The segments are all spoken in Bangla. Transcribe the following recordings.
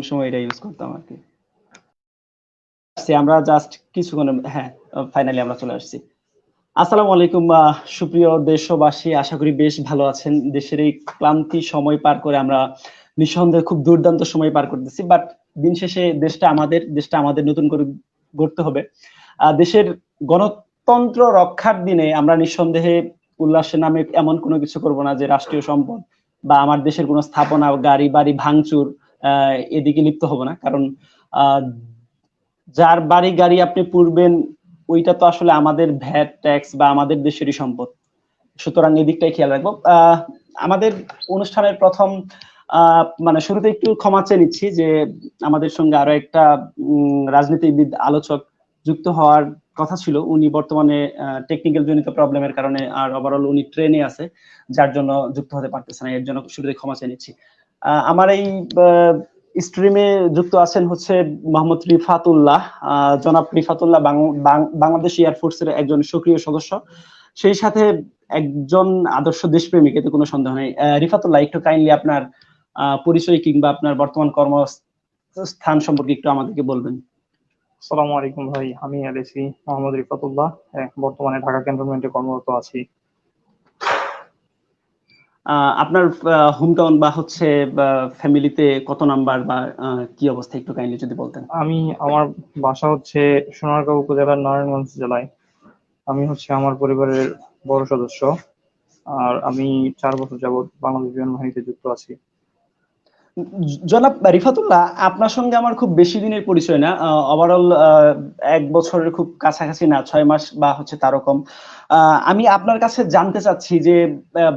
সময় এটা ইউজ করতাম আর কি। আমরা জাস্ট কিছুক্ষণ হ্যাঁ ফাইনালি আমরা চলে আসছি। আসসালামু আলাইকুম সুপ্রিয় দেশবাসী আশা করি বেশ ভালো আছেন। দেশের এই ক্লান্তি সময় পার করে আমরা নিঃসন্দেহে খুব দুর্দান্ত সময় পার করতেছি বাট দিন শেষে দেশটা আমাদের দেশটা আমাদের নতুন করে গড়তে হবে। দেশের গণতন্ত্র রক্ষার দিনে আমরা নিঃসন্দেহে উল্লাসের নামে এমন কোনো কিছু করব না যে রাষ্ট্রীয় সম্পদ বা আমার দেশের কোনো স্থাপনা গাড়ি বাড়ি ভাঙচুর আহ, এদিকে লিপ্ত হব না। কারণ যার বাড়ি গাড়ি আপনি পুরবেন ওইটা তো আসলে আমাদের ভ্যাট, ট্যাক্স বা আমাদের দেশেরই সম্পদ। সুতরাং এই দিকটাই খেয়াল রাখব। আমাদের অনুষ্ঠানের প্রথম মানে শুরুতে একটু ক্ষমা চেয়ে নিচ্ছি যে আমাদের সঙ্গে আরও একটা রাজনীতিবিদ আলোচক যুক্ত হওয়ার কথা ছিল। উনি বর্তমানে টেকনিক্যাল জনিত প্রবলেমের কারণে আর ওভারঅল উনি ট্রেনে আছে, যার জন্য যুক্ত হতে পারতেছে না। এর জন্য শুরুতে ক্ষমা চেয়ে নিচ্ছি। আমার এই স্ট্রিমে যুক্ত আছেন হচ্ছে মোহাম্মদ রিফাতুল্লাহ। জনাব রিফাতুল্লাহ বাংলাদেশ এয়ারফোর্সের একজন সক্রিয় সদস্য। সেই সাথে একজন আদর্শ দেশপ্রেমিক, এতে কোনো সন্দেহ নেই। রিফাতুল্লাহ, একটু কাইন্ডলি আপনার পরিচয় কিংবা আপনার বর্তমান কর্মস্থান সম্পর্কে একটু আমাদেরকে বলবেন। আসসালামু আলাইকুম ভাই, আমি এলএসি মোহাম্মদ রিফাতুল্লাহ বর্তমানে ঢাকা ক্যান্টনমেন্টে কর্মরত আছি। আপনার হোম টাউন বা হচ্ছে ফ্যামিলিতে কত নাম্বার বা কি অবস্থা একটু কাইন্ডলি যদি বলতেন? আমি আমার বাসা হচ্ছে সোনারগাঁও উপজেলার নারায়ণগঞ্জ জেলায়। আমি হচ্ছে আমার পরিবারের বড় সদস্য। আর আমি চার বছর যাবত বাংলাদেশ বিমান বাহিনীতে যুক্ত আছি। জনাব রিফাতুল্লাহ আপনার সঙ্গে আমার খুব বেশি দিনের পরিচয় না। ওভারঅল এক বছরের খুব কাছাকাছি না ছয় মাস বা হচ্ছে তারও কম। আমি আপনার কাছে জানতে চাচ্ছি যে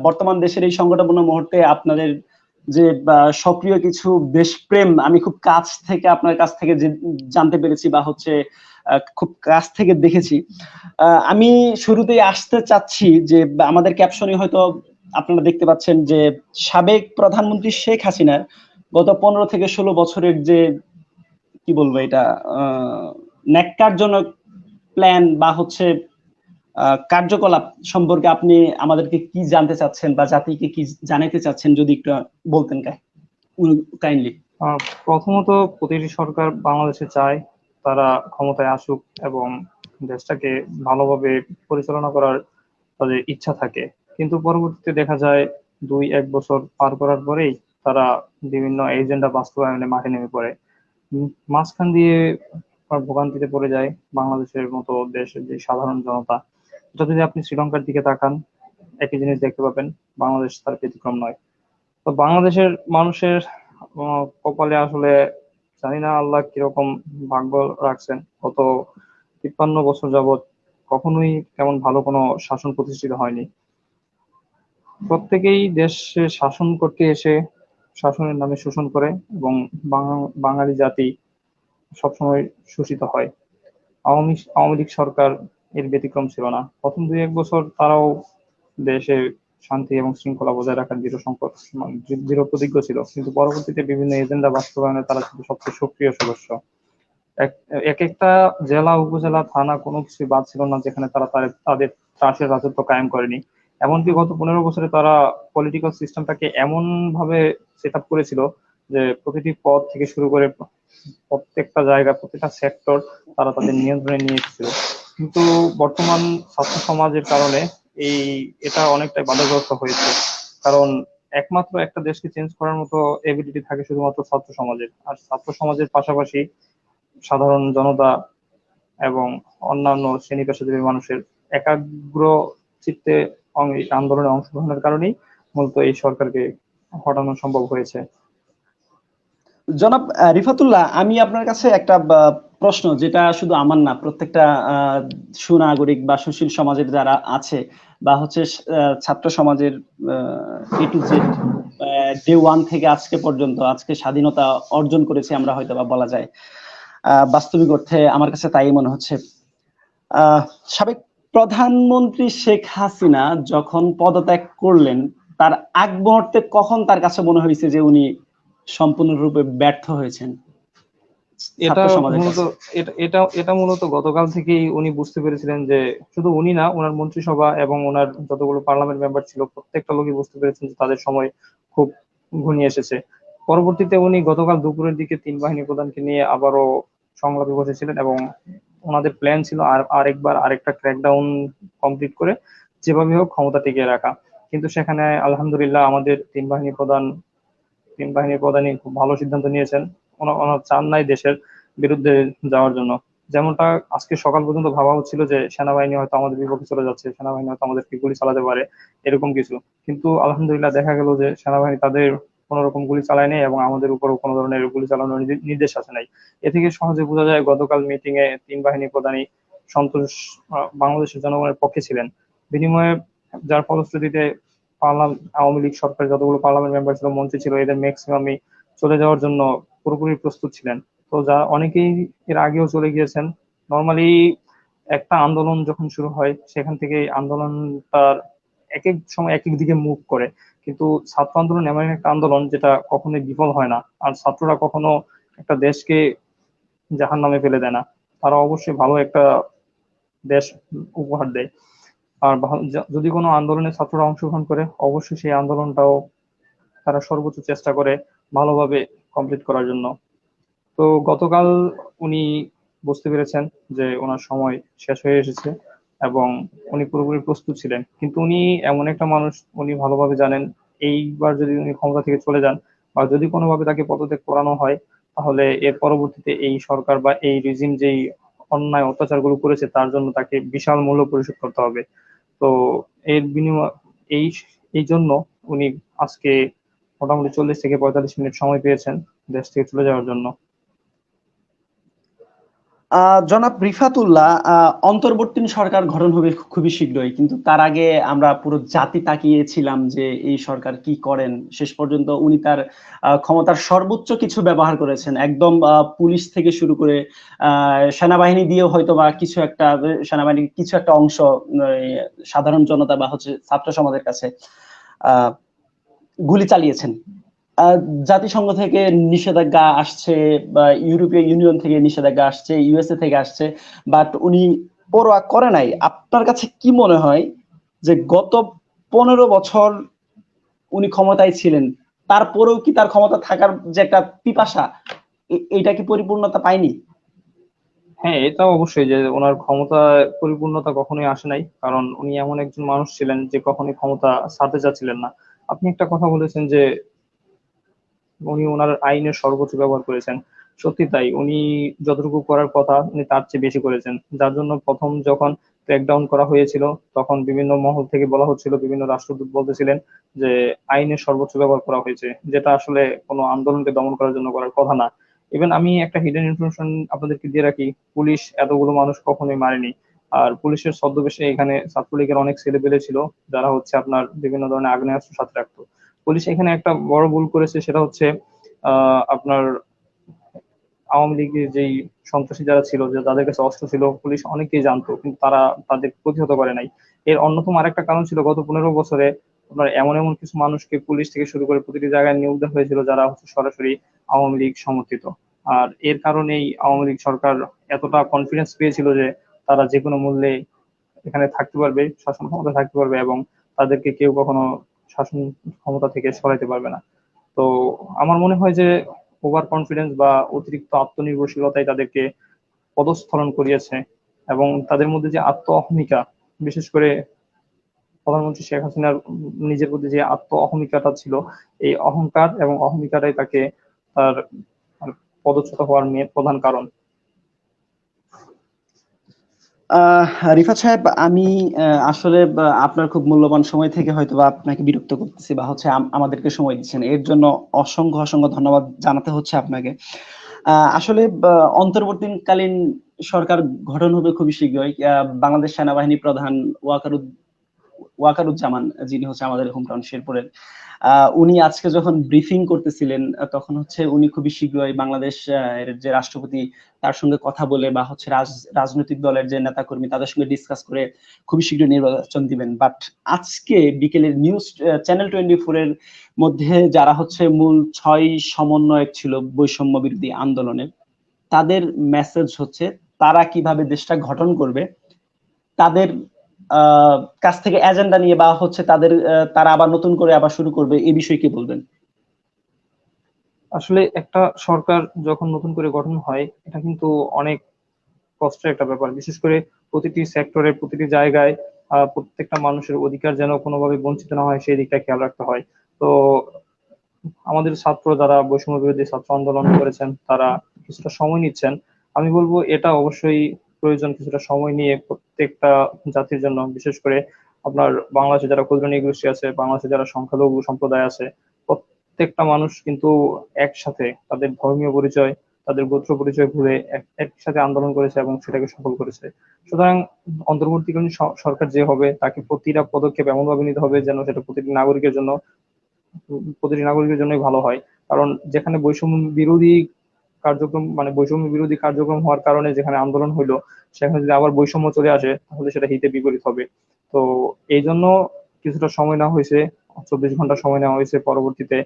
বর্তমান দেশের এই সংকটপূর্ণ মুহূর্তে আপনাদের যে সক্রিয় কিছু দেশপ্রেম, আমি খুব কাছ থেকে আপনার কাছ থেকে জানতে পেরেছি বা হচ্ছে খুব কাছ থেকে দেখেছি। আমি শুরুতেই আসতে চাচ্ছি যে, আমাদের ক্যাপশনে হয়তো আপনারা দেখতে পাচ্ছেন যে, সাবেক প্রধানমন্ত্রী শেখ হাসিনার গত পনেরো থেকে ষোলো বছরের যে, কি বলব এটা ন্যাক্কারজনক প্ল্যান বা হচ্ছে কার্যকলাপ সম্পর্কে আপনি আমাদেরকে কি জানতে চাচ্ছেন বা জাতিকে কি জানাতে চাচ্ছেন যদি একটু বলতেন কাইন্ডলি প্রথমত প্রতিটি সরকার বাংলাদেশে চায় তারা ক্ষমতায় আসুক এবং দেশটাকে ভালোভাবে পরিচালনা করার তাদের ইচ্ছা থাকে। কিন্তু পরবর্তীতে দেখা যায় দুই, এক বছর পার করার পরেই তারা বিভিন্ন এজেন্ডা বাস্তবায়নে মাঠে নেমে পড়ে। মাঝখান দিয়ে ভোগান্তিতে পড়ে যায় বাংলাদেশের মতো দেশের যে সাধারণ জনতা। যদি আপনি শ্রীলঙ্কার দিকে তাকান, একই জিনিস দেখতে পাবেন, বাংলাদেশ তার ব্যতিক্রম নয়। তো বাংলাদেশের মানুষের কপালে আসলে জানি না আল্লাহ কীরকম ভাগ্য রাখছেন। গত তিপ্পান্ন বছর যাবত কখনোই তেমন ভালো কোনো শাসন প্রতিষ্ঠিত হয়নি। প্রত্যেকেই দেশে শাসন করতে এসে শাসনের নামে শোষণ করে এবং বাঙা- বাঙালি জাতি সবসময় শোষিত হয়। আওয়ামী আওয়ামী লীগ সরকার এর ব্যতিক্রম ছিল না। প্রথম দুই এক বছর তারাও দেশে শান্তি এবং শৃঙ্খলা বজায় রাখার দৃঢ় সংকট দৃঢ় প্রতিজ্ঞ ছিল। কিন্তু পরবর্তীতে বিভিন্ন এজেন্ডা বাস্তবায়নে তারা ছিল সবচেয়ে সক্রিয় সদস্য। এক এক একটা জেলা, উপজেলা, থানা কোনো কিছু বাদ ছিল না যেখানে তারা তাদের- ত্রাসের রাজত্ব কায়েম করেনি। এমনকি গত পনেরো বছরে তারা পলিটিক্যাল সিস্টেমটাকে এমন ভাবে সেট আপ করেছিল যে প্রতিটি পদ থেকে শুরু করে প্রত্যেকটা জায়গা প্রত্যেকটা সেক্টর তারা তাদের নিয়ন্ত্রণে নিয়ে এসেছিল। কিন্তু বর্তমান ছাত্র সমাজের কারণে এই, এটা অনেকটাই বাধাগ্রস্ত হয়েছে। কারণ একমাত্র একটা দেশকে চেঞ্জ করার মতো এবিলিটি থাকে শুধুমাত্র ছাত্র সমাজের। আর ছাত্র সমাজের পাশাপাশি সাধারণ জনতা এবং অন্যান্য শ্রেণি পেশাজীবী মানুষের একাগ্র চিত্তে আন্দোলনে অংশগ্রহণের কারণেই মূলত এই সরকারকে হটানো সম্ভব হয়েছে। জনাব রিফাতুল্লাহ, আমি আপনার কাছে একটা প্রশ্ন যেটা শুধু আমার না, প্রত্যেকটা সুনাগরিক বা সুশীল সমাজের যারা আছে বা হচ্ছে ছাত্র সমাজের A to Z day one থেকে আজকে পর্যন্ত, আজকে স্বাধীনতা অর্জন করেছি আমরা হয়তো বা বলা যায়। বাস্তবিক অর্থে আমার কাছে তাই মনে হচ্ছে। সাবেক প্রধানমন্ত্রী শেখ হাসিনা যখন পদত্যাগ করলেন, তার আগ মুহূর্তে কখন তার কাছে মনে হয়েছে যে উনি সম্পূর্ণরূপে ব্যর্থ হয়েছেন? এটা মূলত এটা এটা মূলত গতকাল থেকেই উনি বুঝতে পেরেছিলেন যে শুধু উনি না ওনার মন্ত্রিসভা এবং ওনার যতগুলো পার্লামেন্ট মেম্বার ছিল প্রত্যেকটা লোকই বুঝতে পেরেছেন যে তাদের সময় খুব ঘনিয়ে এসেছে। পরবর্তীতে উনি গতকাল দুপুরের দিকে তিন বাহিনী প্রধানকে নিয়ে আবারও সংলাপে বসেছিলেন এবং ওনাদের প্ল্যান ছিল আর আরেকবার আরেকটা ক্র্যাকডাউন কমপ্লিট করে যেভাবে হোক ক্ষমতা টিকিয়ে রাখা। কিন্তু সেখানে আলহামদুলিল্লাহ আমাদের তিন বাহিনী প্রধান তিন বাহিনীর প্রধানই খুব ভালো সিদ্ধান্ত নিয়েছেন। ওনার চান নাই দেশের বিরুদ্ধে যাওয়ার জন্য। যেমনটা আজকে সকাল পর্যন্ত ভাবা হচ্ছিল যে সেনাবাহিনী হয়তো আমাদের বিপক্ষে চলে যাচ্ছে, সেনাবাহিনী হয়তো আমাদেরকে গুলি চালাতে পারে, এরকম কিছু। কিন্তু আলহামদুলিল্লাহ দেখা গেল যে সেনাবাহিনী তাদের কোনো রকম গুলি চালায় নাই এবং আমাদের উপরও কোনো ধরনের গুলি চালানোর নির্দে- নির্দেশ আসে নাই। এ থেকে সহজে বোঝা যায় গতকাল মিটিং এ তিন বাহিনী প্রধানই সন্তোষ বাংলাদেশের জনগণের পক্ষে ছিলেন। বিনিময়ে যার ফলশ্রুতিতে পার্লাম, আওয়ামী লীগ সরকার যতগুলো পার্লামেন্ট মেম্বার ছিল, মন্ত্রী ছিল, এদের ম্যাক্সিমামই চলে যাওয়ার জন্য পুরোপুরি প্রস্তুত ছিলেন। তো যা অনেকেই এর আগেও চলে গিয়েছেন। নর্মালি একটা আন্দোলন যখন শুরু হয়, সেখান থেকে আন্দোলনটার এক এক সময় এক এক দিকে মুভ করে। কিন্তু ছাত্র আন্দোলন এমন একটা আন্দোলন যেটা কখনোই বিফল হয় না। আর ছাত্ররা কখনো একটা দেশকে জাহান নামে ফেলে দেয় না। তারা অবশ্যই ভালো একটা দেশ উপহার দেয়। আর যদি কোনো আন্দোলনে ছাত্ররা অংশগ্রহণ করে, অবশ্যই সেই আন্দোলনটাও তারা সর্বোচ্চ চেষ্টা করে ভালোভাবে কমপ্লিট করার জন্য। তো গতকাল উনি বুঝতে পেরেছেন যে ওনার সময় শেষ হয়ে এসেছে এবং উনি পুরোপুরি প্রস্তুত ছিলেন। কিন্তু উনি এমন একটা মানুষ, উনি ভালোভাবে জানেন, এইবার যদি উনি ক্ষমতা থেকে চলে যান বা যদি কোনোভাবে তাকে পদত্যাগ করানো হয়, তাহলে এর পরবর্তীতে এই সরকার বা এই রিজিম যেই অন্যায় অত্যাচারগুলো করেছে, তার জন্য তাকে বিশাল মূল্য পরিশোধ করতে হবে। তো এর বিনিময়, এই এই জন্য উনি আজকে মোটামুটি চল্লিশ থেকে পঁয়তাল্লিশ মিনিট সময় পেয়েছেন দেশ থেকে চলে যাওয়ার জন্য। জনাব রিফাতুল্লাহ অন্তর্বর্তীন সরকার গঠন হবে খুবই শীঘ্রই কিন্তু তার আগে আমরা পুরো জাতি তাকিয়েছিলাম যে এই সরকার কি করেন। শেষ পর্যন্ত উনি তার ক্ষমতার সর্বোচ্চ কিছু ব্যবহার করেছেন। একদম পুলিশ থেকে শুরু করে সেনাবাহিনী দিয়েও হয়তো বা কিছু একটা সেনাবাহিনীর কিছু একটা অংশ সাধারণ জনতা বা হচ্ছে ছাত্র সমাজের কাছে। আহ, গুলি চালিয়েছেন। জাতিসংঘ থেকে নিষেধাজ্ঞা আসছে, বা ইউরোপীয় ইউনিয়ন থেকে নিষেধাজ্ঞা আসছে, ইউএসএ থেকে আসছে বাট উনি পরোয়া করে নাই। আপনার কাছে কি মনে হয় যে গত পনেরো বছর উনি ক্ষমতায় ছিলেন, তারপরেও কি তার ক্ষমতা থাকার যে একটা পিপাসা এটা কি পরিপূর্ণতা পায়নি? হ্যাঁ এটা অবশ্যই যে ওনার ক্ষমতা পরিপূর্ণতা কখনোই আসে নাই, কারণ উনি এমন একজন মানুষ ছিলেন যে কখনোই ক্ষমতা ছাড়তে চাচ্ছিলেন না। আপনি একটা কথা বলেছেন যে উনি ওনার আইনের সর্বোচ্চ ব্যবহার করেছেন। সত্যি তাই। উনি যতটুকু করার কথা উনি তার চেয়ে বেশি করেছেন। যার জন্য প্রথম যখন ক্র্যাকডাউন করা হয়েছিল, তখন বিভিন্ন মহল থেকে বলা হচ্ছিল, বিভিন্ন রাষ্ট্রদূত বলতেছিলেন যে আইনের সর্বোচ্চ ব্যবহার করা হয়েছে, যেটা আসলে কোনো আন্দোলনকে দমন করার জন্য করার কথা না। ইভেন আমি একটা হিডেন ইনফরমেশন আপনাদেরকে দিয়ে রাখি, পুলিশ এতগুলো মানুষ কখনোই মারেনি। আর পুলিশের ছদ্মবেশে এখানে ছাত্রলীগের অনেক ছেলেপেলে ছিল, যারা হচ্ছে আপনার বিভিন্ন ধরনের আগ্নেয়াস্ত্র সাথে রাখতো। পুলিশ এখানে একটা বড় ভুল করেছে, সেটা হচ্ছে আপনার আওয়ামী লীগের যেই সন্ত্রাসী যারা ছিল, যে যাদের কাছে অস্ত্র ছিল, পুলিশ অনেকেই জানতো, কিন্তু তারা তাদের প্রতিহত করে নাই। এর অন্যতম আরেকটা কারণ ছিল, গত পনেরো বছরে আপনার এমন এমন কিছু মানুষকে পুলিশ থেকে শুরু করে প্রতিটি জায়গায় নিয়োগ দেওয়া হয়েছিল, যারা হচ্ছে সরাসরি আওয়ামী লীগ সমর্থিত। আর এর কারণেই আওয়ামী লীগ সরকার এতটা কনফিডেন্স পেয়েছিল যে তারা যে কোনো মূল্যে এখানে থাকতে পারবে, শাসন ক্ষমতা থাকতে পারবে এবং তাদেরকে কেউ কখনো শাসন ক্ষমতা থেকে সরাইতে পারবে না। তো আমার মনে হয় যে ওভার কনফিডেন্স বা অতিরিক্ত আত্মনির্ভরশীলতাই তাদেরকে পদস্খলন করিয়েছে এবং তাদের মধ্যে যে আত্ম অহমিকা বিশেষ করে প্রধানমন্ত্রী শেখ হাসিনার নিজের প্রতি যে আত্ম অহমিকাটা ছিল, এই অহংকার এবং অহমিকাটাই তাকে তার পদচ্যুত হওয়ার প্রধান কারণ। রিফাত সাহেব, আমি আসলে আপনার খুব মূল্যবান সময় থেকে হয়তো বা আপনাকে বিরক্ত করতেছি বা হচ্ছে আমাদেরকে সময় দিচ্ছেন। এর জন্য অসংখ্য অসংখ্য ধন্যবাদ জানাতে হচ্ছে আপনাকে। আসলে অন্তর্বর্তীকালীন সরকার গঠন হবে খুবই শীঘ্রই। বাংলাদেশ সেনাবাহিনী প্রধান ওয়াকারুদ ওয়াকারুজ্জামান যিনি হচ্ছে আমাদের হোমটাউন শেরপুরের আহ, উনি আজকে যখন ব্রিফিং করতেছিলেন তখন হচ্ছে উনি খুবই শীঘ্রই বাংলাদেশ যে রাষ্ট্রপতি তার সঙ্গে কথা বলে বা হচ্ছে রাজনৈতিক দলের যে নেতাকর্মী তাদের সঙ্গে ডিসকাস করে খুবই শীঘ্রই নির্বাচন দিবেন। বাট আজকে বিকেলের নিউজ চ্যানেল টোয়েন্টি ফোর এর মধ্যে যারা হচ্ছে মূল ছয় সমন্বয়ক ছিল বৈষম্য বিরোধী আন্দোলনের তাদের মেসেজ হচ্ছে তারা কীভাবে দেশটা গঠন করবে তাদের কাছ থেকে এজেন্ডা নিয়ে বা হচ্ছে তাদের তারা আবার নতুন করে আবার শুরু করবে এই বিষয়ে কি বলবেন? আসলে একটা সরকার যখন নতুন করে গঠন হয়, এটা কিন্তু অনেক কষ্টের একটা ব্যাপার। বিশেষ করে প্রতিটি সেক্টরে প্রতিটি জায়গায় প্রত্যেকটা মানুষের অধিকার যেন কোনোভাবে বঞ্চিত না হয়, সেই দিকটা খেয়াল রাখতে হয়। তো আমাদের ছাত্র যারা বৈষম্য বিরোধী ছাত্র আন্দোলন করেছেন, তারা কিছুটা সময় নিচ্ছেন। আমি বলব এটা অবশ্যই প্রয়োজন কিছুটা সময় নিয়ে প্রত্যেকটা জাতির জন্য, বিশেষ করে আপনার বাংলাদেশে যারা ক্ষুদ্র নৃগোষ্ঠী আছে, বাংলাদেশে যারা সংখ্যালঘু সম্প্রদায় আছে, প্রত্যেকটা মানুষ কিন্তু একসাথে তাদের ধর্মীয় পরিচয়, তাদের গোত্র পরিচয় এক- একসাথে আন্দোলন করেছে এবং সেটাকে সফল করেছে। সুতরাং অন্তর্বর্তীকালীন সরকার যে হবে, তাকে প্রতিটা পদক্ষেপ এমনভাবে নিতে হবে যেন সেটা প্রতিটি নাগরিকের জন্য, প্রতিটি নাগরিকের জন্যই ভালো হয়। কারণ যেখানে বৈষম্য বিরোধী কার্যক্রম মানে বৈষম্য বিরোধী কার্যক্রম হওয়ার কারণে যেখানে আন্দোলন হইল, সেখানে যদি আবার বৈষম্য চলে আসে, তাহলে সেটা হিতে বিপরীত হবে। তো এই জন্য কিছুটা সময় নেওয়া হয়েছে, চব্বিশ ঘণ্টা সময় নেওয়া হয়েছে, পরবর্তীতে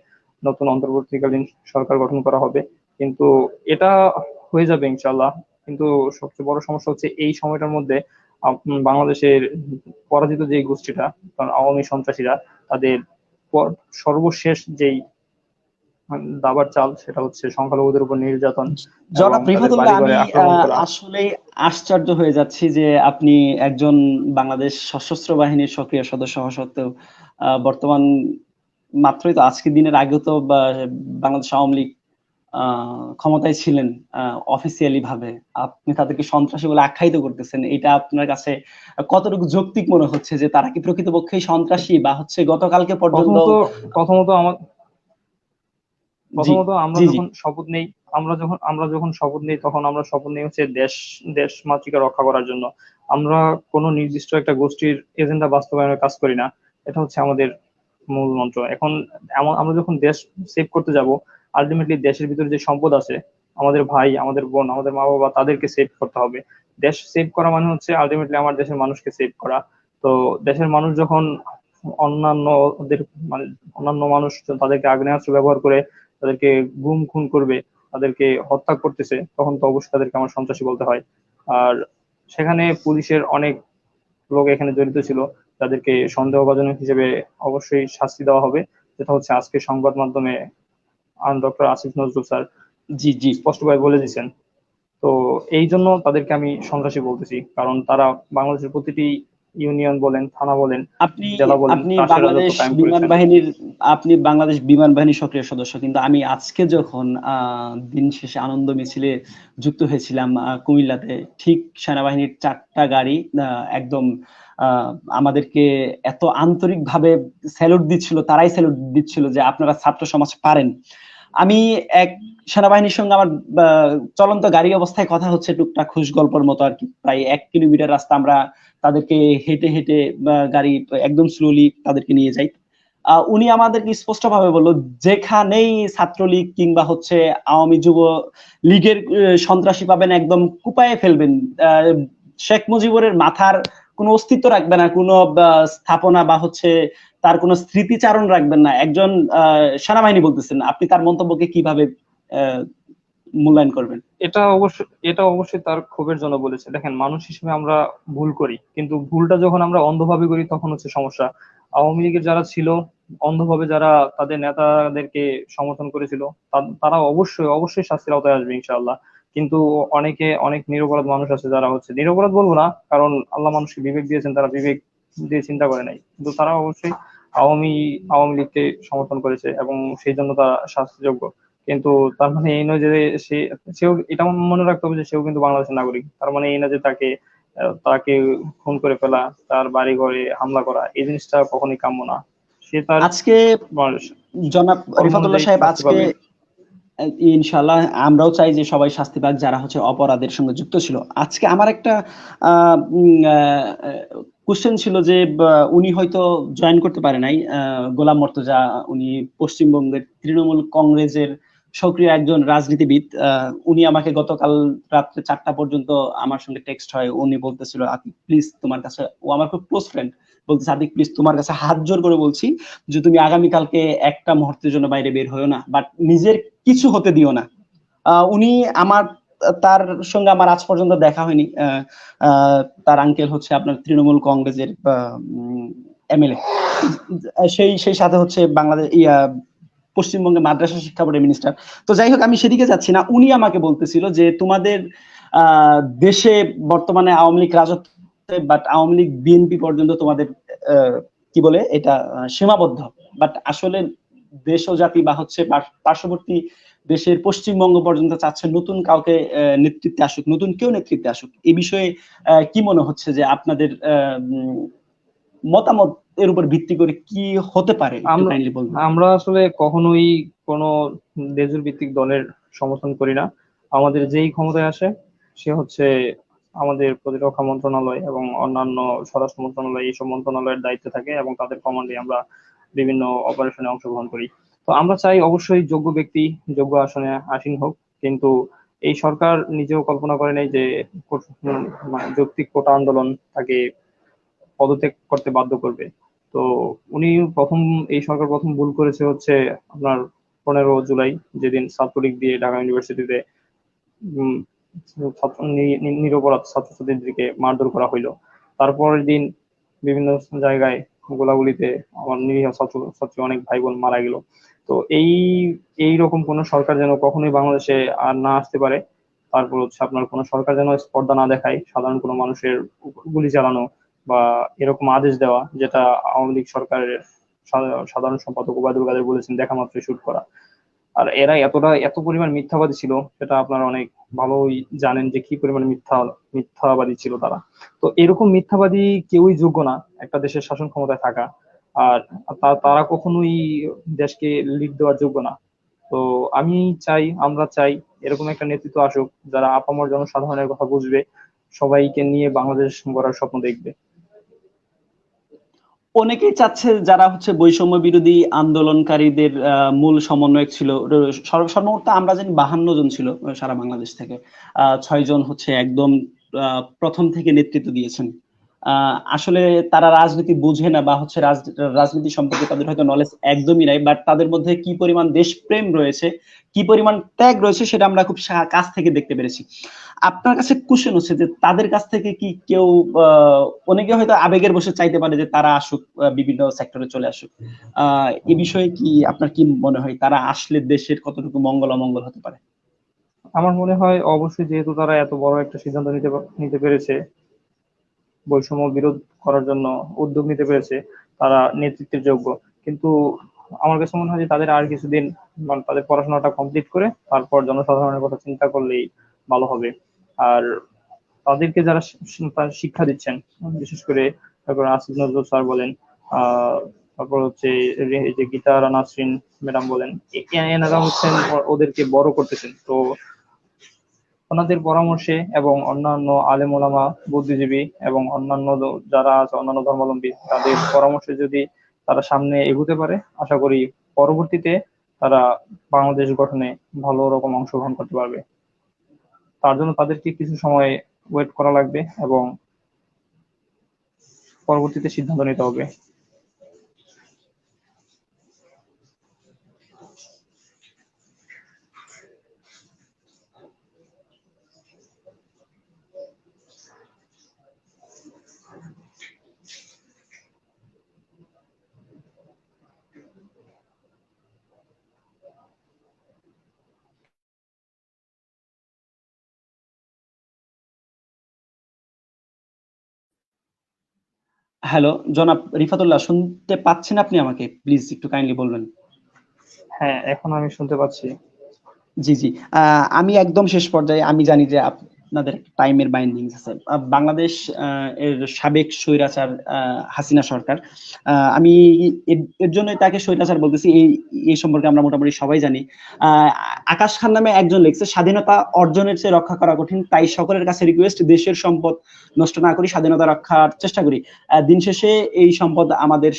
নতুন অন্তর্বর্তীকালীন সরকার গঠন করা হবে। কিন্তু এটা হয়ে যাবে ইনশাল্লাহ কিন্তু সবচেয়ে বড় সমস্যা হচ্ছে এই সময়টার মধ্যে বাংলাদেশের পরাজিত যে গোষ্ঠীটা, কারণ আওয়ামী সন্ত্রাসীরা, তাদের সর্বশেষ যেই দাবার চাল সেটা হচ্ছে সংখ্যালঘুদের উপর নির্যাতন জনাব রিফাতুল্লাহ আমি আহ, করা। আসলে আশ্চর্য হয়ে যাচ্ছি যে আপনি একজন বাংলাদেশ সশস্ত্র বাহিনীর সক্রিয় সদস্য হওয়া সত্ত্বেও আহ, বর্তমান মাত্রই তো আজকের দিনের আগেও তো বাংলাদেশ আওয়ামী লীগ ক্ষমতায় ছিলেন অফিসিয়ালি ভাবে আপনি তাদেরকে সন্ত্রাসী বলে আখ্যায়িত করতেছেন এটা আপনার কাছে কতটুকু যৌক্তিক মনে হচ্ছে যে তারা কি প্রকৃতপক্ষে সন্ত্রাসী বা হচ্ছে গতকালকে পর্যন্ত প্রথমত আমার প্রথমত আমরা যখন শপথ নেই আমরা যখন আমরা যখন শপথ নেই তখন আমরা শপথ নেই হচ্ছে দেশ দেশ মাতৃকা রক্ষা করার জন্য। আমরা কোনো নির্দিষ্ট একটা গোষ্ঠীর এজেন্ডা বাস্তবায়নের কাজ করি না। এটা হচ্ছে আমাদের মূল মন্ত্র। এখন আমরা যখন দেশ সেভ করতে যাব আলটিমেটলি দেশের ভিতরে যে সম্পদ আছে আমাদের ভাই আমাদের বোন আমাদের মা বাবা তাদেরকে সেভ করতে হবে। দেশ সেভ করা মানে হচ্ছে আলটিমেটলি আমার দেশের মানুষকে সেভ করা। তো দেশের মানুষ যখন অন্যান্য ওদের মানে অন্যান্য মানুষ তাদেরকে আগ্নেয়াস্ত্র ব্যবহার করে তাদেরকে গুম, খুন করবে, তাদেরকে হত্যা করতেছে, তখন তো অবশ্যই তাদেরকে আমার সন্ত্রাসী বলতে হয়। আর সেখানে পুলিশের অনেক লোক এখানে জড়িত ছিল, তাদেরকে সন্দেহভাজন হিসেবে অবশ্যই শাস্তি দেওয়া হবে। যেটা হচ্ছে আজকে সংবাদ মাধ্যমে ডক্টর আসিফ নজরুল স্যার জি জি, স্পষ্টভাবে বলে দিয়েছেন। তো এই জন্য তাদেরকে আমি সন্ত্রাসী বলতেছি, কারণ তারা বাংলাদেশের প্রতিটি ইউনিয়ন বলেন থানা বলেন আপনি আপনি বাংলাদেশ বিমান বাহিনীর আপনি বাংলাদেশ বিমান বাহিনীর সক্রিয় সদস্য কিন্তু আমি আজকে যখন দিন শেষে আনন্দ মিছিলে যুক্ত হয়েছিলাম কুমিল্লাতে ঠিক সেনাবাহিনীর চারটা গাড়ি একদম আহ, আমাদেরকে এত আন্তরিকভাবে স্যালুট দিচ্ছিল তারাই স্যালুট দিচ্ছিল যে আপনারা ছাত্র সমাজ পারেন। আমি এক সেনাবাহিনীর সঙ্গে আমার চলন্ত গাড়ি অবস্থায় কথা হচ্ছে টুকটাক খুশ গল্পের মতো আর কি। প্রায় এক কিলোমিটার রাস্তা আমরা তাদেরকে হেঁটে হেঁটে গাড়ি একদম স্লোলি তাদেরকে নিয়ে যাই। উনি আমাদেরকে স্পষ্টভাবে বলল, যেখানেই ছাত্রলীগ কিংবা হচ্ছে আওয়ামী যুব লীগের সন্ত্রাসী পাবেন, একদম কুপায়ে ফেলবেন। শেখ মুজিবুরের মাথার কোনো অস্তিত্ব রাখবে না, কোনো স্থাপনা বা হচ্ছে তার কোনো স্মৃতিচারণ রাখবেন না। একজন সেনাবাহিনী বলতেছেন, আপনি তার মন্তব্যকে কীভাবে মূল্যায়ন করবেন? এটা অবশ্যই এটা অবশ্যই তার ক্ষোভের জন্য বলেছে। দেখেন, মানুষ হিসেবে আমরা ভুল করি, কিন্তু ভুলটা যখন আমরা অন্ধভাবে করি, তখন হচ্ছে সমস্যা। আওয়ামী লীগের যারা ছিল, অন্ধভাবে যারা তাদের নেতাদেরকে সমর্থন করেছিল তারা অবশ্যই অবশ্যই শাস্তির আওতায় আসবে, ইনশাআল্লাহ। কিন্তু অনেকে অনেক নিরপরাধ মানুষ আছে যারা হচ্ছে নিরপরাধ বলব না কারণ আল্লাহ মানুষকে বিবেক দিয়েছেন তারা বিবেক দিয়ে চিন্তা করে নাই। কিন্তু তারা অবশ্যই আওয়ামী আওয়ামী লীগকে সমর্থন করেছে এবং সেই জন্য তারা শাস্তিযোগ্য। কিন্তু তার মানে এই নয় যে সে সেও এটা মনে রাখতে হবে যে সেও কিন্তু বাংলাদেশের নাগরিক। তার মানে এই না যে তাকে তাকে খুন করে ফেলা তার বাড়ি ঘরে হামলা করা এই জিনিসটা কখনোই কাম্য না। সে তার আজকে জনাব রিফাতুল্লাহ সাহেব আজকে। ইনশাল্লাহ আমরাও চাই যে সবাই শাস্তি পাক, যারা হচ্ছে অপরাধের সঙ্গে যুক্ত ছিল। আজকে আমার একটা কোশ্চেন ছিল যে উনি হয়তো জয়েন করতে পারে নাই। গোলাম মর্তজা, উনি পশ্চিমবঙ্গের তৃণমূল কংগ্রেসের সক্রিয় একজন রাজনীতিবিদ। উনি আমাকে গতকাল রাত্রে চারটা পর্যন্ত আমার সঙ্গে টেক্সট হয়। উনি বলতেছিল, আতিক প্লিজ তোমার কাছে, ও আমার খুব ক্লোজ ফ্রেন্ড বলতেছে আতিক প্লিজ তোমার কাছে হাত জোর করে বলছি যে তুমি আগামীকালকে একটা মুহূর্তের জন্য বাইরে বের হয়েও না বাট নিজের কিছু হতে দিও না। উনি আমার, তার সঙ্গে আমার আজ পর্যন্ত দেখা হয়নি। তার আঙ্কেল হচ্ছে আপনার তৃণমূল কংগ্রেসের এমএলএ সেই সেই সাথে হচ্ছে বাংলাদেশ, ইয়া পশ্চিমবঙ্গে মাদ্রাসা শিক্ষা বোর্ডের মিনিস্টার তো যাই হোক, আমি সেদিকে যাচ্ছি না। উনি আমাকে বলতেছিল যে তোমাদের দেশে বর্তমানে আওয়ামী লীগ রাজত্ব বাট আওয়ামী লীগ বিএনপি পর্যন্ত তোমাদের আহ, কি বলে এটা সীমাবদ্ধ। বাট আসলে দেশ ও জাতি বা হচ্ছে পার্শ্ববর্তী দেশের পশ্চিমবঙ্গ পর্যন্ত চাচ্ছে নতুন কাউকে নেতৃত্বে আসুক নতুন কেউ নেতৃত্বে আসুক। এ বিষয়ে কি মনে হচ্ছে যে আপনাদের মতামত এর উপর ভিত্তি করে কি হতে পারে? আমরা- আসলে কখনোই কোনো লেজুর ভিত্তিক দলের সমর্থন করি না। আমাদের যেই ক্ষমতায় আসে সে হচ্ছে আমাদের প্রতিরক্ষা মন্ত্রণালয় এবং অন্যান্য স্বরাষ্ট্র মন্ত্রণালয় এইসব মন্ত্রণালয়ের দায়িত্বে থাকে এবং তাদের কমান্ডে আমরা বিভিন্ন অপারেশনে অংশগ্রহণ করি। তো আমরা চাই অবশ্যই যোগ্য ব্যক্তি, যোগ্য আসনে আসীন হোক, কিন্তু এই সরকার নিজেও কল্পনা করে নাই যে মানে যৌক্তিক কোটা আন্দোলন তাকে পদত্যাগ করতে বাধ্য করবে। তো উনি প্রথম, এই সরকার প্রথম ভুল করেছে হচ্ছে আপনার পনেরো জুলাই, যেদিন ছাত্রলীগ দিয়ে ঢাকা ইউনিভার্সিটিতে নিরপরাধ ছাত্রছাত্রীদেরকে মারধর করা হইল। তারপরের দিন বিভিন্ন জায়গায় গোলাগুলিতে আমার নিরীহ ছাত্র ছাত্রী অনেক ভাই বোন মারা গেল। তো এই এই রকম কোন সরকার যেন কখনোই বাংলাদেশে আর না আসতে পারে, তারপর হচ্ছে আপনার কোন সরকার যেন স্পর্ধা না দেখায়, সাধারণ কোনো মানুষের গুলি চালানো বা এরকম আদেশ দেওয়া, যেটা আওয়ামী লীগ সরকারের সাধারণ সম্পাদক ওবায়দুল কাদের বলেছেন, দেখা মাত্রই শুট করা। আর এরা এতটা, এত পরিমাণ মিথ্যাবাদী ছিল, সেটা আপনারা অনেক ভালোই জানেন যে কি পরিমাণ মিথ্যা, মিথ্যাবাদী ছিল তারা। তো এরকম মিথ্যাবাদী কেউই যোগ্য না একটা দেশের শাসন ক্ষমতায় থাকা। আর তারা কখনোই দেশকে লিড দেওয়ার যোগ্য না। তো আমি চাই, আমরা চাই এরকম একটা নেতৃত্ব আসুক, যারা আপামর জনসাধারণের কথা বুঝবে, সবাইকে নিয়ে বাংলাদেশ গড়ার স্বপ্ন দেখবে। অনেকেই চাচ্ছে যারা হচ্ছে বৈষম্য বিরোধী আন্দোলনকারীদের মূল সমন্বয়ক ছিল সর্বমোট আমরা জানি বাহান্ন জন ছিল সারা বাংলাদেশ থেকে। আহ, ছয় জন হচ্ছে একদম প্রথম থেকে নেতৃত্ব দিয়েছেন। আসলে তারা রাজনীতি বুঝে না বা হচ্ছে রাজ- রাজনীতি সম্পর্কে তাদের হয়তো নলেজ একদমই নাই বাট তাদের মধ্যে কি পরিমাণ দেশপ্রেম রয়েছে, কি পরিমাণ ত্যাগ রয়েছে সেটা আমরা খুব কাছ থেকে দেখতে পেরেছি। আপনার কাছে কোশ্চেন হচ্ছে যে তাদের কাছ থেকে কি কেউ অনেকে হয়তো আবেগের বসে চাইতে পারে যে তারা আসুক বিভিন্ন সেক্টরে চলে আসুক। এ বিষয়ে কি আপনার কি মনে হয়, তারা আসলে দেশের কতটুকু মঙ্গল অমঙ্গল হতে পারে? আমার মনে হয় অবশ্যই যেহেতু তারা এত বড় একটা সিদ্ধান্ত নিতে নিতে পেরেছে বৈষম্য বিরোধ করার জন্য উদ্যোগ নিতে পেরেছে তারা নেতৃত্বের যোগ্য। কিন্তু আমার কাছে মনে হয় যে তাদের আর কিছুদিন মানে তাদের পড়াশোনাটা কমপ্লিট করে তারপর জনসাধারণের কথা চিন্তা করলেই ভালো হবে। আর তাদেরকে যারা শিক্ষা দিচ্ছেন, বিশেষ করে তারপর আসিফ নজরুল স্যার বলেন তারপর হচ্ছে যে গীতা নাসরিন ম্যাডাম বলেন এনারা হচ্ছেন ওদেরকে বড় করতেছেন। তো ওনাদের পরামর্শে এবং অন্যান্য আলেম ওলামা, বুদ্ধিজীবী এবং অন্যান্য যারা আছে, অন্যান্য ধর্মাবলম্বী, তাদের পরামর্শে যদি তারা সামনে এগুতে পারে, আশা করি পরবর্তীতে তারা বাংলাদেশ গঠনে ভালো রকম অংশগ্রহণ করতে পারবে। তার জন্য তাদেরকে কিছু সময় ওয়েট করা লাগবে এবং পরবর্তীতে সিদ্ধান্ত নিতে হবে। হ্যালো জনাব রিফাতুল্লাহ শুনতে পাচ্ছেন আপনি আমাকে? প্লিজ একটু কাইন্ডলি বলবেন। হ্যাঁ এখন আমি শুনতে পাচ্ছি। জি জি। আহ, আমি একদম শেষ পর্যায়ে আমি জানি যে আপনাদের টাইমের বাইন্ডিং আছে। বাংলাদেশ এর সাবেক স্বৈরাচার হাসিনা সরকার। আমি এর- জন্যই তাকে স্বৈরাচার বলতেছি, এই এই সম্পর্কে আমরা মোটামুটি সবাই জানি। আকাশ খান নামে একজন লিখছে, স্বাধীনতা অর্জনের চেয়ে রক্ষা করা কঠিন, তাই সকলের কাছে রিকোয়েস্ট দেশের সম্পদ নষ্ট না করি, স্বাধীনতা রক্ষার চেষ্টা করি। দিন শেষে এই সম্পদ আমাদের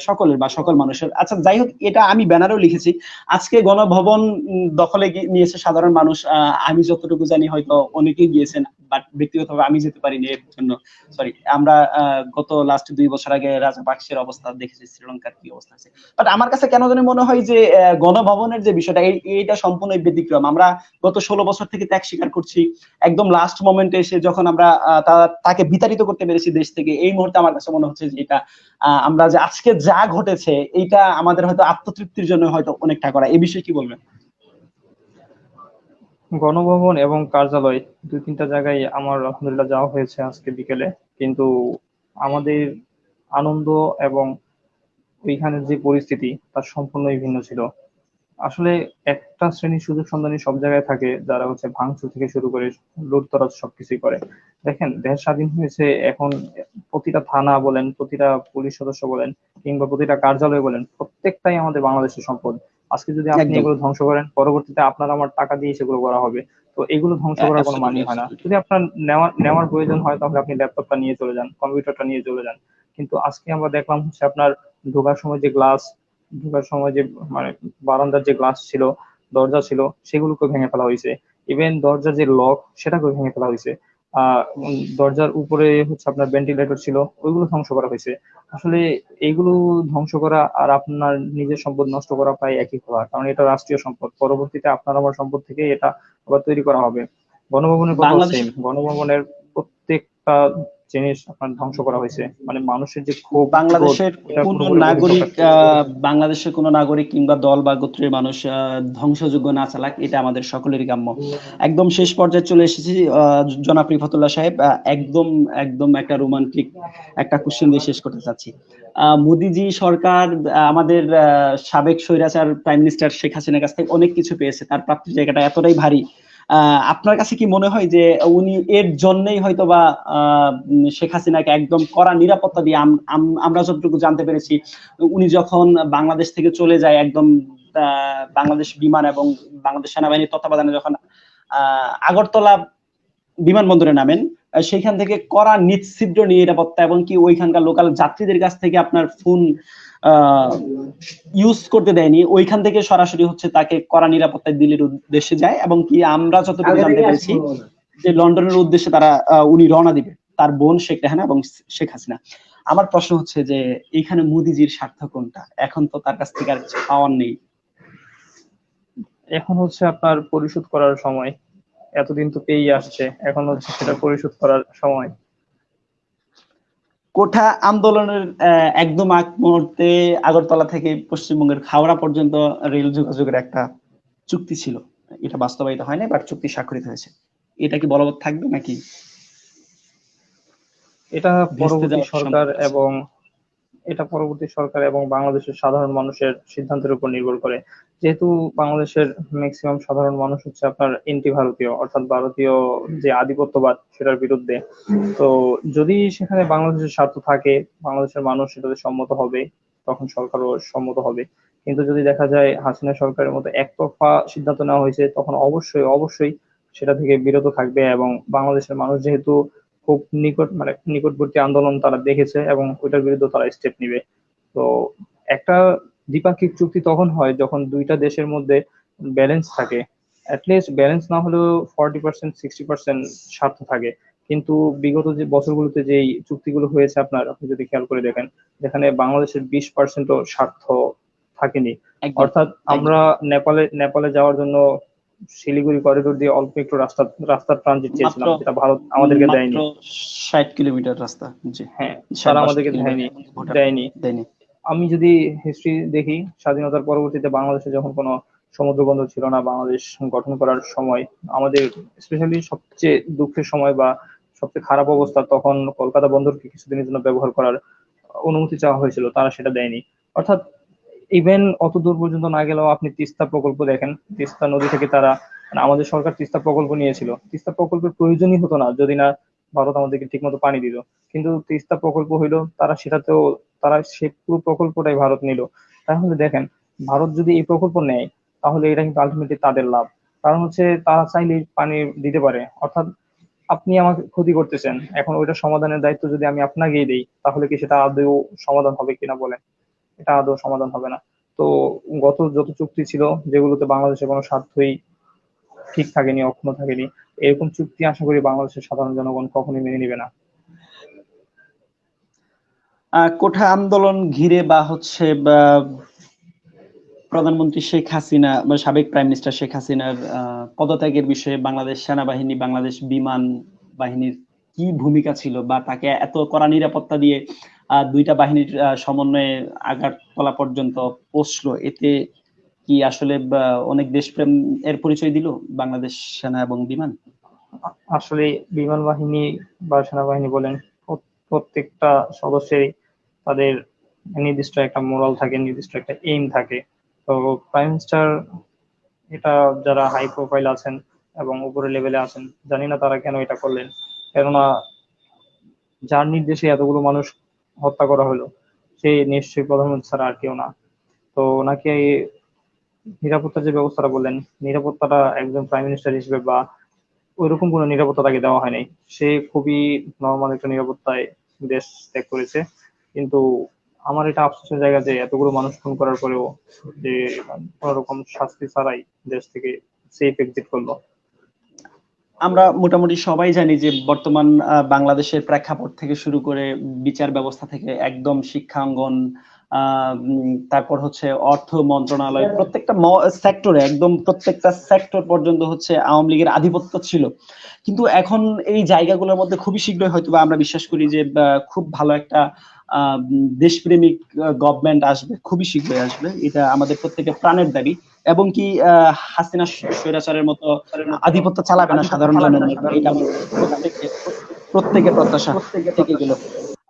সকলের বা সকল মানুষের। আচ্ছা যাই হোক, এটা আমি ব্যানারেও লিখেছি। আজকে গণভবন দখলে নিয়েছে সাধারণ মানুষ। আমি যতটুকু জানি হয়তো অনেকে অনেকেই গিয়েছেন বাট ব্যক্তিগতভাবে আমি যেতে পারিনি এর জন্য। সরি আমরা গত লাস্ট দুই বছর আগে রাজা পাকসের অবস্থা দেখেছি, শ্রীলঙ্কার কি অবস্থা আছে। বাট আমার কাছে কেন জানি মনে হয় যে গণভবনের যে বিষয়টা, এই- এইটা সম্পূর্ণ ব্যতিক্রম। আমরা গত ষোলো বছর থেকে ত্যাগ স্বীকার করছি। একদম লাস্ট মোমেন্টে এসে যখন আমরা তাকে বিতাড়িত করতে পেরেছি দেশ থেকে, এই মুহূর্তে আমার কাছে মনে হচ্ছে যে এটা আমরা যে আজকে যা ঘটেছে, এইটা আমাদের হয়তো আত্মতৃপ্তির জন্য হয়তো অনেকটা করা। এই বিষয়ে কি বলবেন? গণভবন এবং কার্যালয় দুই তিনটা জায়গায় আমার আলহামদুলিল্লাহ যাওয়া হয়েছে আজকে বিকেলে। কিন্তু আমাদের আনন্দ এবং ওইখানের যে পরিস্থিতি, তার সম্পূর্ণই ভিন্ন ছিল। আসলে একটা শ্রেণির সুযোগ সন্ধানী সব জায়গায় থাকে, যারা হচ্ছে ভাঙচুর থেকে শুরু করে লুটতরাজ সবকিছুই করে। দেখেন, দেশ স্বাধীন হয়েছে, এখন প্রতিটা থানা বলেন, প্রতিটা পুলিশ সদস্য বলেন, কিংবা প্রতিটা কার্যালয় বলেন, প্রত্যেকটাই আমাদের বাংলাদেশের সম্পদ। আজকে যদি আপনি এগুলো ধ্বংস করেন পরবর্তীতে আপনার আমার টাকা দিয়ে সেগুলো করা হবে। তো এগুলো ধ্বংস করার কোনো মানে হয় না। যদি আপনার নেওয়ার নেওয়ার প্রয়োজন হয় তাহলে আপনি ল্যাপটপটা নিয়ে চলে যান কম্পিউটারটা নিয়ে চলে যান। কিন্তু আজকে আমরা দেখলাম হচ্ছে আপনার ঢোকার সময় যে গ্লাস ঢোকার সময় যে মানে বারান্দার যে গ্লাস ছিল দরজা ছিল সেগুলোকে ভেঙে ফেলা হয়েছে। ইভেন দরজার যে লক সেটাকেও ভেঙে ফেলা হয়েছে। দরজার উপরে হচ্ছে আপনার ভেন্টিলেটর ছিল ওইগুলো ধ্বংস করা হয়েছে। আসলে এগুলো ধ্বংস করা আর আপনার নিজের সম্পদ নষ্ট করা প্রায় একই হওয়া কারণ এটা রাষ্ট্রীয় সম্পদ। পরবর্তীতে আপনার আমার সম্পদ থেকে এটা আবার তৈরি করা হবে। গণভবনের গণভবনের প্রত্যেকটা জিনিস আপনার ধ্বংস করা হয়েছে। মানে মানুষের যে ক্ষোভ বাংলাদেশের কোন নাগরিক বাংলাদেশের কোন নাগরিক কিংবা দল বা গোত্রের মানুষ আহ, ধ্বংসযোগ্য না চালাক এটা আমাদের সকলেরই কাম্য। একদম শেষ পর্যায়ে চলে এসেছি আহ, জনাব রিফাতুল্লাহ সাহেব একদম একদম একটা রোমান্টিক একটা কোশ্চেন দিয়ে শেষ করতে চাচ্ছি। আহ, মোদিজি সরকার আমাদের আহ, সাবেক স্বৈরাচার প্রাইম মিনিস্টার শেখ হাসিনার কাছ থেকে অনেক কিছু পেয়েছে। তার প্রাপ্তির জায়গাটা এতটাই ভারী আপনার কাছে কি মনে হয় যে উনি এর জন্যই হয়তো বা শেখ হাসিনাকে একদম কড়া নিরাপত্তা দিয়ে আম- আম- আমরা যতটুকু জানতে পেরেছি, উনি যখন বাংলাদেশ থেকে চলে যায় একদম বাংলাদেশ বিমান এবং বাংলাদেশ সেনাবাহিনীর তত্ত্বাবধানে যখন আগরতলা বিমানবন্দরে নামেন আহ, সেইখান থেকে কড়া নিচ্ছিদ্র নিরাপত্তা এবং কি ওইখানকার লোকাল যাত্রীদের কাছ থেকে আপনার ফোন ইউজ করতে দেয়নি। ওইখান থেকে সরাসরি হচ্ছে তাকে কড়া নিরাপত্তায় দিল্লির উদ্দেশ্যে যায় এবং কি আমরা যতটুকু জানতে পেরেছি যে লন্ডনের উদ্দেশ্যে তারা আহ, উনি রওনা দিবে। তার বোন শেখ রেহানা এবং শেখ হাসিনা। আমার প্রশ্ন হচ্ছে যে এখানে মোদিজির স্বার্থ কোনটা? এখন তো তার কাছ থেকে আর কিছু পাওয়ার নেই। এখন হচ্ছে আপনার পরিশোধ করার সময়। এতদিন তো পেয়েই আসছে। এখন হচ্ছে সেটা পরিশোধ করার সময়। কোঠা আন্দোলনের একদম আগ মুহূর্তে আগরতলা থেকে পশ্চিমবঙ্গের হাওড়া পর্যন্ত রেল যোগাযোগের একটা চুক্তি ছিল। এটা বাস্তবায়িত হয়নি বাট চুক্তি স্বাক্ষরিত হয়েছে। এটা কি বলবৎ থাকবে নাকি? এটা পরবর্তী সরকার এবং এটা পরবর্তী সরকার এবং বাংলাদেশের সাধারণ মানুষের সিদ্ধান্তের উপর নির্ভর করে। যেহেতু বাংলাদেশের ম্যাক্সিমাম সাধারণ মানুষ হচ্ছে আপনার এন্টি ভারতীয়, অর্থাৎ ভারতীয় যে আধিপত্যবাদ সেটার বিরুদ্ধে। তো যদি সেখানে বাংলাদেশের স্বার্থ থাকে, বাংলাদেশের মানুষ সেটাতে সম্মত হবে, তখন সরকারও সম্মত হবে। কিন্তু যদি দেখা যায় হাসিনা সরকারের মতো একতরফা সিদ্ধান্ত নেওয়া হয়েছে, তখন অবশ্যই অবশ্যই সেটা থেকে বিরত থাকবে এবং বাংলাদেশের মানুষ যেহেতু খুব নিকট মানে নিকটবর্তী আন্দোলন তারা দেখেছে এবং ওইটার বিরুদ্ধে তারা স্টেপ নিবে। তো একটা দ্বিপাক্ষিক চুক্তি তখন হয় যখন দুইটা দেশের মধ্যে ব্যালেন্স থাকে। অ্যাটলিস্ট ব্যালেন্স না হলেও ফর্টি পার্সেন্ট সিক্সটি পার্সেন্ট স্বার্থ থাকে। কিন্তু বিগত যে বছরগুলোতে যেই চুক্তিগুলো হয়েছে আপনার আপনি যদি খেয়াল করে দেখেন যেখানে বাংলাদেশের বিশ পার্সেন্টও স্বার্থ থাকেনি। অর্থাৎ আমরা নেপালে নেপালে যাওয়ার জন্য শিলিগুড়ি করিডোর দিয়ে অল্প একটু রাস্তা রাস্তার ট্রানজিট চেয়েছিলাম যেটা ভারত আমাদেরকে দেয়নি। ষাট কিলোমিটার রাস্তা জি। হ্যাঁ তারা আমাদেরকে দেয়নি দেয়নি। দেয়নি। আমি যদি হিস্ট্রি দেখি স্বাধীনতার পরবর্তীতে বাংলাদেশে যখন কোনো সমুদ্র বন্দর ছিল না বাংলাদেশ গঠন করার সময় আমাদের স্পেশালি সবচেয়ে দুঃখের সময় বা সবচেয়ে খারাপ অবস্থা তখন কলকাতা বন্দরকে কিছুদিনের জন্য ব্যবহার করার অনুমতি চাওয়া হয়েছিল তারা সেটা দেয়নি। অর্থাৎ ইভেন অত দূর পর্যন্ত না গেলেও আপনি তিস্তা প্রকল্প দেখেন। তিস্তা নদী থেকে তারা মানে আমাদের সরকার তিস্তা প্রকল্প নিয়েছিল। তিস্তা প্রকল্পের প্রয়োজনই হতো না, যদি না ভারত আমাদেরকে ঠিকমতো পানি দিত। কিন্তু তিস্তা প্রকল্প হইল, তারা সেটাতেও, তারা সে পুরো প্রকল্পটাই ভারত নিল। তাহলে দেখেন, ভারত যদি এই প্রকল্প নেয়, তাহলে এটা কিন্তু আলটিমেটলি তাদের লাভ। কারণ হচ্ছে তারা চাইলে পানি দিতে পারে। অর্থাৎ আপনি আমাকে ক্ষতি করতেছেন। এখন ওইটা সমাধানের দায়িত্ব যদি আমি আপনাকেই দিই, তাহলে কি সেটা আদৌ সমাধান হবে কিনা বলেন? এটা আদৌ সমাধান হবে না। তো গত যত চুক্তি ছিল, যেগুলোতে বাংলাদেশের কোনো স্বার্থই ঠিক থাকেনি, অক্ষুণ্ণ থাকেনি, এরকম চুক্তি আশা করি বাংলাদেশের সাধারণ জনগণ কখনোই মেনে নেবে না। কোঠা আন্দোলন ঘিরে বা হচ্ছে প্রধানমন্ত্রী শেখ হাসিনা বা সাবেক প্রাইম মিনিস্টার শেখ হাসিনার পদত্যাগের বিষয়ে বাংলাদেশ সেনাবাহিনী, বাংলাদেশ বিমান বাহিনীর কি ভূমিকা ছিল বা তাকে এত কড়া নিরাপত্তা দিয়ে দুইটা বাহিনীর সমন্বয়ে আগারতলা পর্যন্ত পৌঁছলো। এতে কি আসলে অনেক দেশপ্রেম এর পরিচয় দিল বাংলাদেশ সেনা এবং বিমান? আসলে বিমান বাহিনী বা সেনাবাহিনী বলেন প্রত্যেকটা সদস্যেরই তাদের নির্দিষ্ট একটা মোরাল থাকে, নির্দিষ্ট একটা এইম থাকে। তো প্রাইম মিনিস্টার এটা যারা হাই প্রোফাইল আছেন এবং উপরের লেভেলে আছেন, জানি না তারা কেন এটা করলেন। কেননা, যার নির্দেশে এতগুলো মানুষ হত্যা করা হলো সে নিশ্চয়ই প্রধানমন্ত্রী ছাড়া আর কেউ না। তো ওনাকে নিরাপত্তার যে ব্যবস্থাটা বললেন, নিরাপত্তাটা একজন প্রাইম মিনিস্টার হিসেবে বা ওইরকম কোনো নিরাপত্তা তাকে দেওয়া হয়নি। সে খুবই নর্মাল একটা নিরাপত্তায় দেশ ত্যাগ করেছে। কিন্তু আমার এটা আফসোসের জায়গা যে এতগুলো মানুষ খুন করার পরেও যে কোনো রকম শাস্তি ছাড়াই দেশ থেকে সেফ এক্সিট করল। আমরা মোটামুটি সবাই জানি যে বর্তমান বাংলাদেশের প্রেক্ষাপট থেকে শুরু করে বিচার ব্যবস্থা থেকে একদম শিক্ষাঙ্গন তারপর হচ্ছে অর্থ মন্ত্রণালয়, প্রত্যেকটা সেক্টরে একদম প্রত্যেকটা সেক্টর পর্যন্ত হচ্ছে আওয়ামী লীগের আধিপত্য ছিল। কিন্তু এখন এই জায়গাগুলোর মধ্যে খুবই শীঘ্রই হয়তো আমরা বিশ্বাস করি যে খুব ভালো একটা দেশপ্রেমিক গভর্নমেন্ট আসবে খুবই শীঘ্রই আসবে। এটা আমাদের প্রত্যেকের প্রাণের দাবি। এবং কি আহ, হাসিনা স্বৈরাচারের মতো আধিপত্য চালাবে না সাধারণ এটা প্রত্যেকের প্রত্যাশা থেকে গেল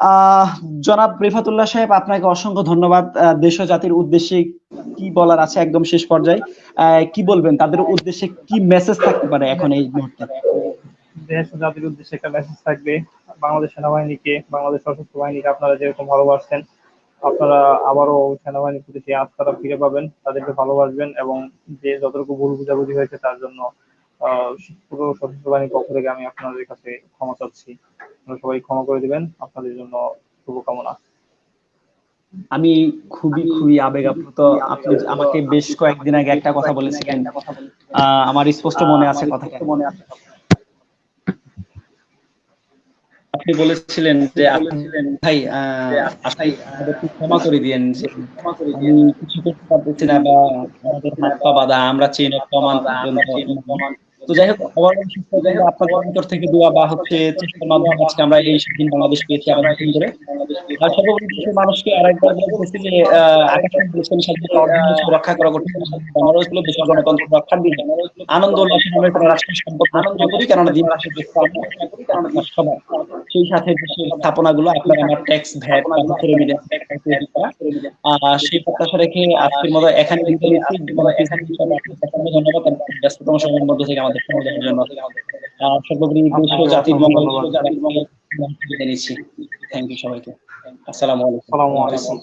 আহ জনাব রিফাতুল্লাহ সাহেব আপনাকে অসংখ্য ধন্যবাদ। দেশ ও জাতির উদ্দেশ্যে কি বলার আছে একদম শেষ পর্যায়ে? আহ, কি বলবেন? তাদের উদ্দেশ্যে কি মেসেজ থাকতে পারে এখন এই মুহূর্তে? দেশ ও জাতির উদ্দেশ্যে একটা মেসেজ থাকবে। বাংলাদেশ সেনাবাহিনীকে, বাংলাদেশ সশস্ত্র বাহিনীকে আপনারা যেরকম ভালোবাসছেন আপনারা আবারও সেনাবাহিনীর প্রতি সেই আস্থাটা ফিরে পাবেন, তাদেরকে ভালোবাসবেন এবং যে যতটুকু ভুল বুঝাবুঝি হয়েছে তার জন্য পুরো সশস্ত্র বাহিনীর পক্ষ থেকে আমি আপনাদের কাছে ক্ষমা চাচ্ছি। আপনারা সবাই ক্ষমা করে দিবেন, আপনাদের জন্য শুভকামনা। আমি খুবই খুবই আবেগ আপ্লুত আপনি আমাকে বেশ কয়েকদিন আগে একটা কথা বলেছিলেন। আমার স্পষ্ট মনে আছে কথাটা। মনে আছে আপনি বলেছিলেন যে আপনি ভাই আশাই আমাদেরকে ক্ষমা করে দিয়েন যে কিছু করতে পারতেছি না বা আমাদের হাত পা বাঁধা আমরা চেন তো যাই হোক অন্তর থেকে দোয়া বা হচ্ছে চেষ্টার মাধ্যমে আজকে আমরা এই স্বাধীন বাংলাদেশ পেয়েছি নতুন করে আর মানুষকে আরেকবার বলতেছি যে স্বাধীনতা রক্ষা করা কঠিন বাংলাদেশ হলো দেশের গণতন্ত্র রক্ষার দিন। আনন্দ সম্পদ আনন্দ করি, কেননা দিন দেশ আপনার সেই সাথে দেশের স্থাপনাগুলো আপনার আমার ট্যাক্স ভ্যাট মিলে সেই প্রত্যাশা রেখে আজকের মতো এখানে ধন্যবাদ ব্যস্ততম সময়ের মধ্যে থেকে আমাদের দেওয়ার জন্য সর্বোপরি দেশ জাতির মঙ্গল বিদায় নিচ্ছি থ্যাংক ইউ সবাইকে আসসালামু আলাইকুম।